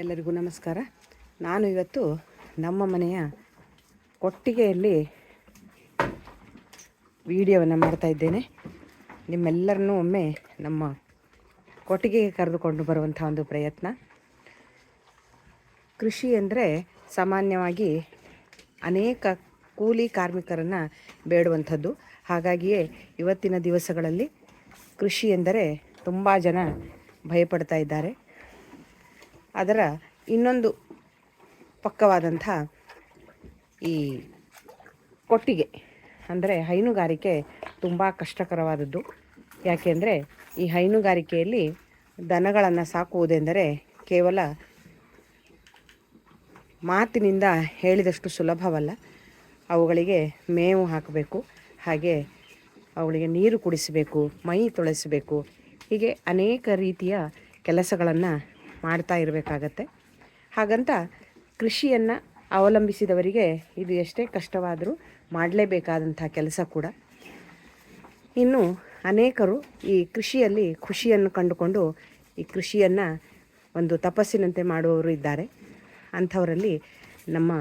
ಎಲ್ಲರಿಗೂ ನಮಸ್ಕಾರ. ನಾನು ಇವತ್ತು ನಮ್ಮ ಮನೆಯ ಕೊಟ್ಟಿಗೆಯಲ್ಲಿ ವಿಡಿಯೋವನ್ನು ಮಾಡ್ತಾ ಇದ್ದೇನೆ. ನಿಮ್ಮೆಲ್ಲರನ್ನೂ ಒಮ್ಮೆ ನಮ್ಮ ಕೊಟ್ಟಿಗೆಗೆ ಕರೆದುಕೊಂಡು ಬರುವಂಥ ಒಂದು ಪ್ರಯತ್ನ. ಕೃಷಿ ಅಂದರೆ ಸಾಮಾನ್ಯವಾಗಿ ಅನೇಕ ಕೂಲಿ ಕಾರ್ಮಿಕರನ್ನು ಬೇಡುವಂಥದ್ದು. ಹಾಗಾಗಿಯೇ ಇವತ್ತಿನ ದಿವಸಗಳಲ್ಲಿ ಕೃಷಿ ಎಂದರೆ ತುಂಬ ಜನ ಭಯಪಡ್ತಾ ಇದ್ದಾರೆ. ಅದರ ಇನ್ನೊಂದು ಪಕ್ಕವಾದಂಥ ಈ ಕೊಟ್ಟಿಗೆ, ಅಂದರೆ ಹೈನುಗಾರಿಕೆ ತುಂಬ ಕಷ್ಟಕರವಾದದ್ದು. ಯಾಕೆಂದರೆ ಈ ಹೈನುಗಾರಿಕೆಯಲ್ಲಿ ದನಗಳನ್ನು ಸಾಕುವುದೆಂದರೆ ಕೇವಲ ಮಾತಿನಿಂದ ಹೇಳಿದಷ್ಟು ಸುಲಭವಲ್ಲ. ಅವುಗಳಿಗೆ ಮೇವು ಹಾಕಬೇಕು, ಹಾಗೆ ಅವುಗಳಿಗೆ ನೀರು ಕುಡಿಸಬೇಕು, ಮೈ ತೊಳೆಸಬೇಕು, ಹೀಗೆ ಅನೇಕ ರೀತಿಯ ಕೆಲಸಗಳನ್ನು ಮಾಡ್ತಾ ಇರಬೇಕಾಗತ್ತೆ. ಹಾಗಂತ ಕೃಷಿಯನ್ನು ಅವಲಂಬಿಸಿದವರಿಗೆ ಇದು ಎಷ್ಟೇ ಕಷ್ಟವಾದರೂ ಮಾಡಲೇಬೇಕಾದಂಥ ಕೆಲಸ ಕೂಡ. ಇನ್ನು ಅನೇಕರು ಈ ಕೃಷಿಯಲ್ಲಿ ಖುಷಿಯನ್ನು ಕಂಡುಕೊಂಡು ಈ ಕೃಷಿಯನ್ನು ಒಂದು ತಪಸ್ಸಿನಂತೆ ಮಾಡುವವರು ಇದ್ದಾರೆ. ಅಂಥವರಲ್ಲಿ ನಮ್ಮ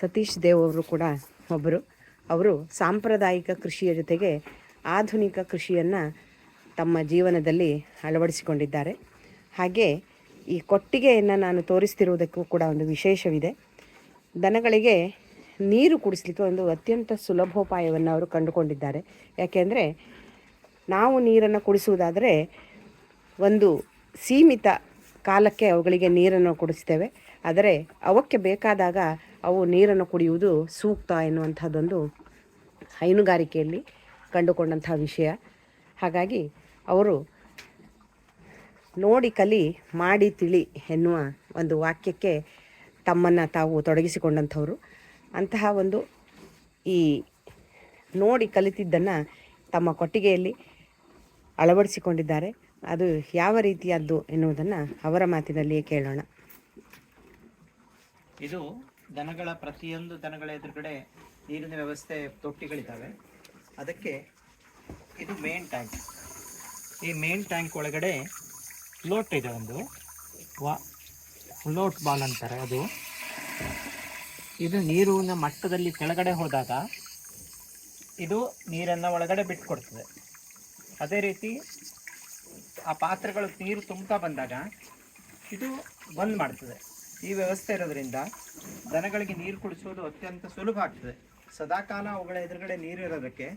ಸತೀಶ್ ದೇವ್ ಅವರು ಕೂಡ ಒಬ್ಬರು. ಅವರು ಸಾಂಪ್ರದಾಯಿಕ ಕೃಷಿಯ ಜೊತೆಗೆ ಆಧುನಿಕ ಕೃಷಿಯನ್ನು ತಮ್ಮ ಜೀವನದಲ್ಲಿ ಅಳವಡಿಸಿಕೊಂಡಿದ್ದಾರೆ. ಹಾಗೆ ಈ ಕೊಟ್ಟಿಗೆಯನ್ನು ನಾನು ತೋರಿಸ್ತಿರುವುದಕ್ಕೂ ಕೂಡ ಒಂದು ವಿಶೇಷವಿದೆ. ದನಗಳಿಗೆ ನೀರು ಕುಡಿಸ್ಲಿಕ್ಕೆ ಒಂದು ಅತ್ಯಂತ ಸುಲಭೋಪಾಯವನ್ನು ಅವರು ಕಂಡುಕೊಂಡಿದ್ದಾರೆ. ಯಾಕೆಂದರೆ ನಾವು ನೀರನ್ನು ಕುಡಿಸುವುದಾದರೆ ಒಂದು ಸೀಮಿತ ಕಾಲಕ್ಕೆ ಅವುಗಳಿಗೆ ನೀರನ್ನು ಕುಡಿಸ್ತೇವೆ. ಆದರೆ ಅವಕ್ಕೆ ಬೇಕಾದಾಗ ಅವು ನೀರನ್ನು ಕುಡಿಯುವುದು ಸೂಕ್ತ ಎನ್ನುವಂಥದ್ದೊಂದು ಹೈನುಗಾರಿಕೆಯಲ್ಲಿ ಕಂಡುಕೊಂಡಂಥ ವಿಷಯ. ಹಾಗಾಗಿ ಅವರು ನೋಡಿ ಕಲಿ, ಮಾಡಿ ತಿಳಿ ಎನ್ನುವ ಒಂದು ವಾಕ್ಯಕ್ಕೆ ತಮ್ಮನ್ನು ತಾವು ತೊಡಗಿಸಿಕೊಂಡಂಥವ್ರು. ಅಂತಹ ಒಂದು ಈ ನೋಡಿ ಕಲಿತಿದ್ದನ್ನು ತಮ್ಮ ಕೊಟ್ಟಿಗೆಯಲ್ಲಿ ಅಳವಡಿಸಿಕೊಂಡಿದ್ದಾರೆ. ಅದು ಯಾವ ರೀತಿಯದ್ದು ಎನ್ನುವುದನ್ನು ಅವರ ಮಾತಿನಲ್ಲಿಯೇ ಕೇಳೋಣ. ಇದು ದನಗಳ ಪ್ರತಿಯೊಂದು ದನಗಳ ಎದುರುಗಡೆ ನೀರಿನ ವ್ಯವಸ್ಥೆ ತೊಟ್ಟಿಗಳಿದ್ದಾವೆ. ಅದಕ್ಕೆ ಇದು ಮೇನ್ ಟ್ಯಾಂಕ್ ಈ ಮೇನ್ ಟ್ಯಾಂಕ್ ಒಳಗಡೆ ಫ್ಲೋಟ್ ಇದೆ ಒಂದು. ವಾ, ಫ್ಲೋಟ್ ಬಾಲ್ ಅಂತಾರೆ ಅದು. ಇದು ನೀರಿನ ಮಟ್ಟದಲ್ಲಿ ಕೆಳಗಡೆ ಹೋದಾಗ ಇದು ನೀರನ್ನು ಒಳಗಡೆ ಬಿಟ್ಕೊಡ್ತದೆ. ಅದೇ ರೀತಿ ಆ ಪಾತ್ರೆಗಳು ನೀರು ತುಂಬ್ತಾ ಬಂದಾಗ ಇದು ಬಂದ್ ಮಾಡ್ತದೆ. ಈ ವ್ಯವಸ್ಥೆ ಇರೋದ್ರಿಂದ ದನಗಳಿಗೆ ನೀರು ಕುಡಿಸೋದು ಅತ್ಯಂತ ಸುಲಭ ಆಗ್ತದೆ. ಸದಾಕಾಲ ಅವುಗಳ ಎದುರುಗಡೆ ನೀರು ಇರೋದಕ್ಕೆ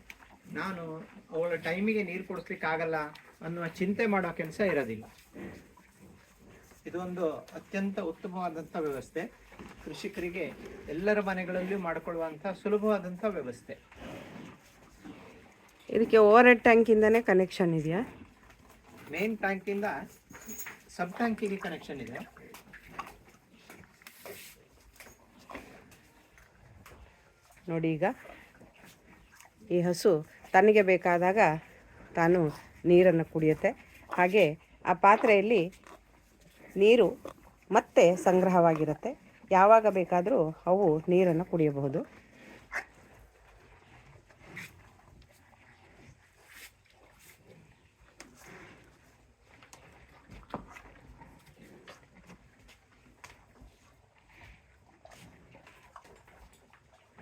ನಾನು ಅವಳ ಟೈಮಿಗೆ ನೀರು ಕುಡಿಸ್ಲಿಕ್ಕೆ ಆಗಲ್ಲ ಅನ್ನುವ ಚಿಂತೆ ಮಾಡೋ ಕೆಲಸ ಇರೋದಿಲ್ಲ. ಇದೊಂದು ಅತ್ಯಂತ ಉತ್ತಮವಾದಂಥ ವ್ಯವಸ್ಥೆ. ಕೃಷಿಕರಿಗೆ ಎಲ್ಲರ ಮನೆಗಳಲ್ಲೂ ಮಾಡಿಕೊಳ್ಳುವಂಥ ಸುಲಭವಾದಂಥ ವ್ಯವಸ್ಥೆ. ಇದಕ್ಕೆ ಓವರ್ ಹೆಡ್ ಟ್ಯಾಂಕಿಂದನೇ ಕನೆಕ್ಷನ್ ಇದೆಯಾ? ಮೇನ್ ಟ್ಯಾಂಕಿಂದ ಸಬ್ ಟ್ಯಾಂಕಿಗೆ ಕನೆಕ್ಷನ್ ಇದೆ. ನೋಡಿ ಈಗ. ಈ ಹಸು ತನಗೆ ಬೇಕಾದಾಗ ತಾನು ನೀರನ್ನು ಕುಡಿಯುತ್ತೆ. ಹಾಗೆ ಆ ಪಾತ್ರೆಯಲ್ಲಿ ನೀರು ಮತ್ತೆ ಸಂಗ್ರಹವಾಗಿರುತ್ತೆ. ಯಾವಾಗ ಬೇಕಾದರೂ ಅವು ನೀರನ್ನು ಕುಡಿಯಬಹುದು.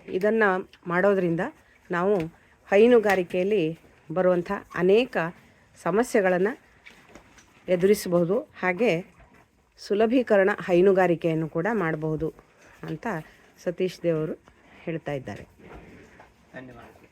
ಇದನ್ನು ಮಾಡೋದರಿಂದ ನಾವು ಹೈನುಗಾರಿಕೆಯಲ್ಲಿ ಬರುವಂಥ ಅನೇಕ ಸಮಸ್ಯೆಗಳನ್ನು ಎದುರಿಸಬಹುದು. ಹಾಗೆ ಸುಲಭೀಕರಣ ಹೈನುಗಾರಿಕೆಯನ್ನು ಕೂಡ ಮಾಡಬಹುದು ಅಂತ ಸತೀಶ್ ದೇವರು ಹೇಳ್ತಾ ಇದ್ದಾರೆ. ಧನ್ಯವಾದ